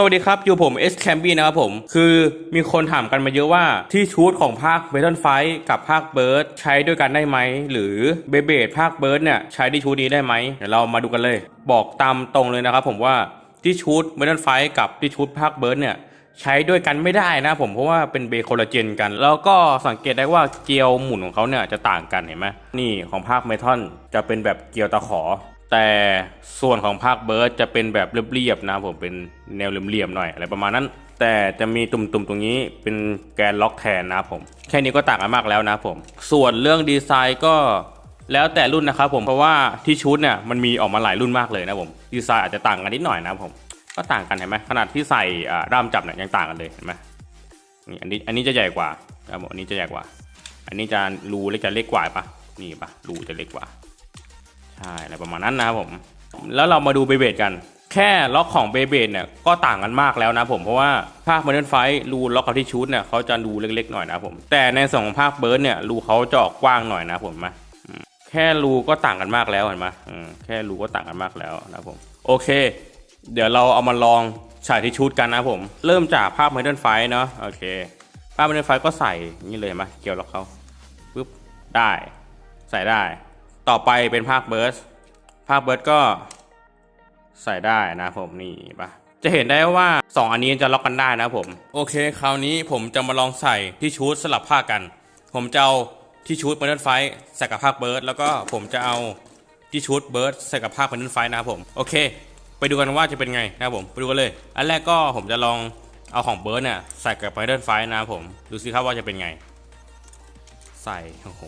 สวัสดีครับ อยู่ผม S c a m b y นะครับผม คือมีคนถามกันมาเยอะว่าที่ชูดของภาค b a t t l e f i g h t กับภาคเบิร์ดใช้ด้วยกันได้ไหม หรือเบเบดภาคเบิร์ดเนี่ยใช้ที่ชูดนี้ได้ไหมเดี๋ยวเรามาดูกันเลย บอกตามตรงเลยนะครับผมว่าที่ชูด b a t t l e f i g h t กับที่ชูดภาคเบิร์ดเนี่ยใช้ด้วยกันไม่ได้นะผมเพราะว่าเป็นเบโคลลาเจนกัน แล้วก็สังเกตได้ว่าเกลียวหมุนของเขาเนี่ยจะต่างกันเห็นไหมนี่ของภาคเมทัลจะเป็นแบบเกลียวตะขอ แต่ส่วนของภาคเบิร์ดจะเป็นแบบเรียบๆนะผมเป็นแนวเหลี่ยมๆหน่อยอะไรประมาณนั้น แต่จะมีตุ่มๆตรงนี้เป็นแกนล็อกแทนนะครับผม แค่นี้ก็ต่างกันมากแล้วนะผม ส่วนเรื่องดีไซน์ก็แล้วแต่รุ่นนะครับผมเพราะว่าที่ชุดเนี่ยมันมีออกมาหลายรุ่นมากเลยนะผมดีไซน์อาจจะต่างกันนิดหน่อยนะครับผมก็ต่างกันเห็นไหมขนาดที่ใส่อ่าด้ามจับเนี่ยยังต่างกันเลยเห็นไหมนี่อันนี้อันนี้จะใหญ่กว่าครับผมอันนี้จะใหญ่กว่า อันนี้จะรูเล็กจะเล็กกว่าปะนี่ปะรูจะเล็กกว่า ใช่อะไรประมาณนั้นนะครับผม แล้วเรามาดูเบเบดกัน แค่ล็อกของเบเบดเนี่ยก็ต่างกันมากแล้วนะผมเพราะว่าภาค m ม d e r n ไฟรูล็อกกับที่ชูดเนี่ยเขาจะรูเล็กๆหน่อยนะผมแต่ในส่วนของภาคเบิร์ดเนี่ยรูเขาจะออกกว้างหน่อยนะผมมาแค่รูก็ต่างกันมากแล้วเห็นไหมแค่รูก็ต่างกันมากแล้วนะผมโอเค เดี๋ยวเราเอามาลองฉายที่ชุดกันนะผม เริ่มจากภาพ m ม d e r n ไฟเนาะโอเค ภาพ m ม d e r n ไฟก็ใส่นี่เลยเห็นไหมเกี่ยวล็อกเขาปึ๊บได้ ใส่ได้ ต่อไปเป็นภาคเบิร์สภาคเบิร์ดก็ใส่ได้นะผมนี่ปะจะเห็นได้ว่า 2 อันนี้จะล็อกกันได้นะผม โอเค คราวนี้ผมจะมาลองใส่ที่ชูดสลับภาคกัน ผมจะเอาที่ชูดเบิร์ดไฟใส่กับภาคเบิร์ดแล้วก็ผมจะเอาที่ชูดเบิร์ดใส่กับภาคเบิร์ไฟนะครับผมโอเค ไปดูกันว่าจะเป็นไงนะครับผมไปดูกันเลย อันแรกก็ผมจะลองเอาของเบิร์ดเนี่ยใส่กับเบิร์ไฟนะครับผมดูสิครับว่าจะเป็นไง ใส่โอ้โห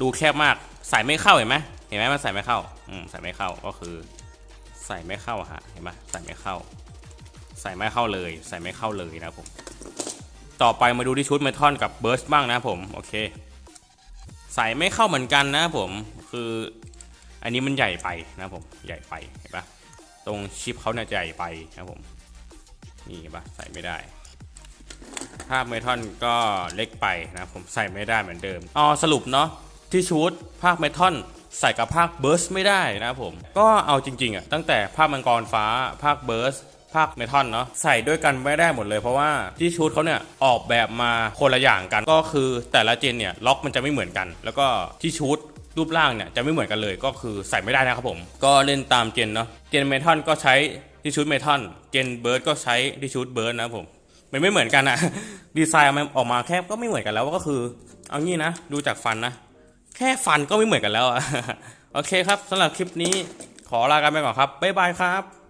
ดูแคบมากใส่ไม่เข้าเห็นไหมเห็นไหมมันใส่ไม่เข้าอืมใส่ไม่เข้าก็คือ ใส่ไม่เข้าฮะเห็นไหมใส่ไม่เข้า ใส่ไม่เข้าเลย ใส่ไม่เข้าเลยนะผม ต่อไปมาดูที่ชุดเมทัลกับเบิร์สบ้างนะผมโอเค ใส่ไม่เข้าเหมือนกันนะผมคือ อันนี้มันใหญ่ไปนะผมใหญ่ไปเห็นปะตรงชิปเขาเนี่ยใหญ่ไปนะผมนี่เห็นปะใส่ไม่ได้ภาพเมทัลก็เล็กไปนะผมใส่ไม่ได้เหมือนเดิมอ๋อสรุปเนาะ ที่ชูดภาคเมทัลใส่กับภาคเบิร์สไม่ได้นะครับผม ก็เอาจริงๆอะตั้งแต่ภาคมังกรฟ้าภาคเบิร์สภาคเมทัลเนาะใส่ด้วยกันไม่ได้หมดเลยเพราะว่าที่ชูดเขาเนี่ยออกแบบมาคนละอย่างกัน ก็คือแต่ละเจนเนี่ยล็อกมันจะไม่เหมือนกัน แล้วก็ที่ชูดรูปร่างเนี่ยจะไม่เหมือนกันเลยก็คือใส่ไม่ได้นะครับผม ก็เล่นตามเจนเนาะเจนเมทัลก็ใช้ที่ชูดเมทัลเจนเบิร์ดก็ใช้ที่ชูดเบิร์ดนะครับผมมันไม่เหมือนกันอะดีไซน์มันออกมาแค่ก็ไม่เหมือนกันแล้วก็คือ เอางี้นะดูจากฟันนะ ค่ฟันก็ไม่เหมือนกันแล้วอะโอเคครับสำหรับคลิปนี้ขอลากันไปก่อนครับบ๊ายบายครับ